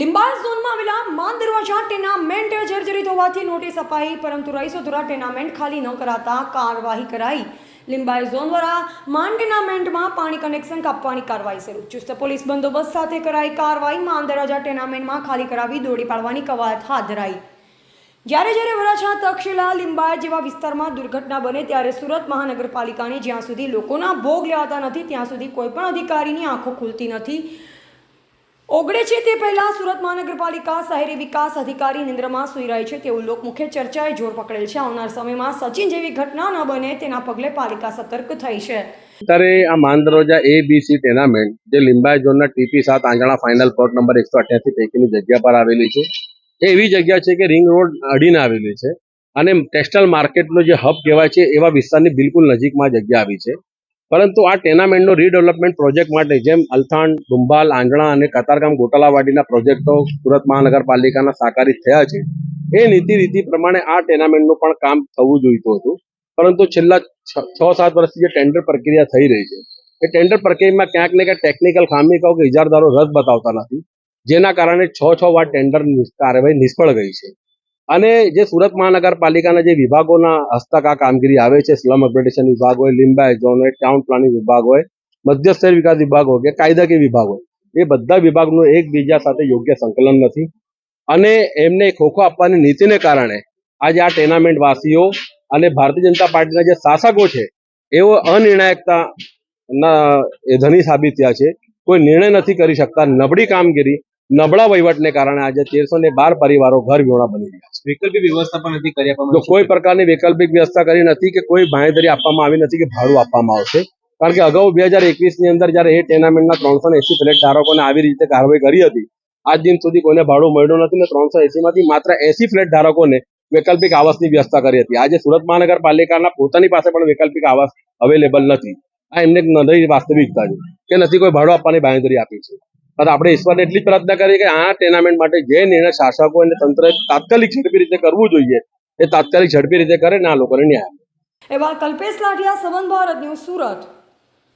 લિંબાયત ઝોનમાં આવેલા માન દરવાજા ટેનામેન્ટ જર્જરિત હોવાથી નોટિસ અપાઈ, પરંતુ રહીશો ટેનામેન્ટ ખાલી ન કરાતા કાર્યવાહી કરાઈ. લિંબાયત ઝોન દ્વારા માન ટેનામેન્ટમાં પાણી કનેક્શન કાપવાની કાર્યવાહી શરૂ. ચુસ્ત પોલીસ બંદોબસ્ત સાથે કરાઈ કાર્યવાહી. માન દરવાજા ટેનામેન્ટમાં ખાલી કરાવી દોડી પાડવાની કવાયત હાથ ધરાઈ. જ્યારે જ્યારે વરાછા તક્ષશિલા લિંબાયત જેવા વિસ્તારમાં દુર્ઘટના બને ત્યારે સુરત મહાનગરપાલિકાની જ્યાં સુધી લોકોના ભોગ લેવાતા નથી, ત્યાં સુધી કોઈ પણ અધિકારીની આંખો ખુલતી નથી. ઓગળે છે તે પહેલા સુરત મહાનગરપાલિકા શહેરી વિકાસ અધિકારી નિંદ્રમાં સૂઈ રહી છે. તેવું લોકમુખ્ય ચર્ચાએ જોર પકડેલ છે. આવનાર સમયમાં સચિન જેવી ઘટના ન બને તેના પગલે પાલિકા સતર્ક થઈ છે. અત્યારે આ માંદરોજા એ બી સી ટેનામેન્ટ જે લિંબાયત ઝોનના ટીપી સાત આંગણા ફાઇનલ પ્લોટ નંબર એકસો અઠ્યાસી પૈકીની જગ્યા પર આવેલી છે. એ એવી જગ્યા છે કે રિંગ રોડ અડીને આવેલી છે. અને ટેક્સટાઇલ માર્કેટનો જે હબ કહેવાય છે, એવા વિસ્તારની બિલકુલ નજીકમાં જગ્યા આવી છે. પરંતુ આ ટેનામેન્ટનો રીડેવલપમેન્ટ પ્રોજેક્ટ માટે જેમ અલથાણ, ડુંબાલ આંગણા અને કતારગામ ગોટાલાવાડીના પ્રોજેક્ટો સુરત મહાનગરપાલિકાના સાકારિત થયા છે, એ નીતિ રીતિ પ્રમાણે આ ટેનામેન્ટનું પણ કામ થવું જોઈતું હતું. પરંતુ છેલ્લા છ સાત વર્ષથી જે ટેન્ડર પ્રક્રિયા થઈ રહી છે, એ ટેન્ડર પ્રક્રિયામાં ક્યાંક ને ક્યાંક ટેકનિકલ ખામી કહો કે ઇજારદારો રદ બતાવતા નથી, જેના કારણે છ છ વાર ટેન્ડર કાર્યવાહી નિષ્ફળ ગઈ છે. અને જે સુરત મહાનગરપાલિકાના જે વિભાગોના હસ્તક આ કામગીરી આવે છે, સ્લમ અપગ્રેડેશન વિભાગ હોય, લિંબાયત ઝોન હોય, ટાઉન પ્લાનિંગ વિભાગ હોય મધ્ય શહેર વિકાસ વિભાગ હોય કે કાયદાકીય વિભાગ હોય, એ બધા વિભાગનું એકબીજા સાથે યોગ્ય સંકલન નથી. અને એમને ખોખો આપવાની નીતિને કારણે આજે આ ટેનામેન્ટ વાસીઓ અને ભારતીય જનતા પાર્ટીના જે શાસકો છે, એઓ અનિર્ણાયકતા ધની સાબિત થયા છે. કોઈ નિર્ણય નથી કરી શકતા. નબળી કામગીરી નબળા વહીવટને કારણે આજે તેરસો ને બાર પરિવારો ઘર વિહોણા બની ગયા છે. વૈકલ્પિક વ્યવસ્થા પણ નથી કરી આપવામાં કોઈ પ્રકારની વૈકલ્પિક વ્યવસ્થા કરી નથી કે કોઈ બાંયધરી આપવામાં આવી નથી કે ભાડું આપવામાં આવશે. કારણ કે અગાઉ બે હજાર એકવીસની અંદર જ્યારે એ ટેનામેન્ટના ત્રણસો એસી ફ્લેટ ધારકોને આવી રીતે કાર્યવાહી કરી હતી આજ દિન સુધી કોઈને ભાડું મળ્યું નથી ને ત્રણસો એસીમાંથી માત્ર એસી ફ્લેટ ધારકોને વૈકલ્પિક આવાસની વ્યવસ્થા કરી હતી. આજે સુરત મહાનગરપાલિકાના પોતાની પાસે પણ વૈકલ્પિક આવાસ અવેલેબલ નથી. આ એમને નરી વાસ્તવિકતા છે કે નથી કોઈ ભાડું આપવાની બાંહેધરી આપી છે. અને આપણે ઈશ્વરને એટલી પ્રાર્થના કરીએ કે આ ટેનામેન્ટ માટે જે નિર્ણય શાસકો અને તંત્ર તાત્કાલિક ઝડપી રીતે કરવું જોઈએ, એ તાત્કાલિક ઝડપી રીતે કરે ને આ લોકોને ન્યાય. એવા કલ્પેશ લાઠિયા સંબંધ ભારત ન્યૂઝ સુરત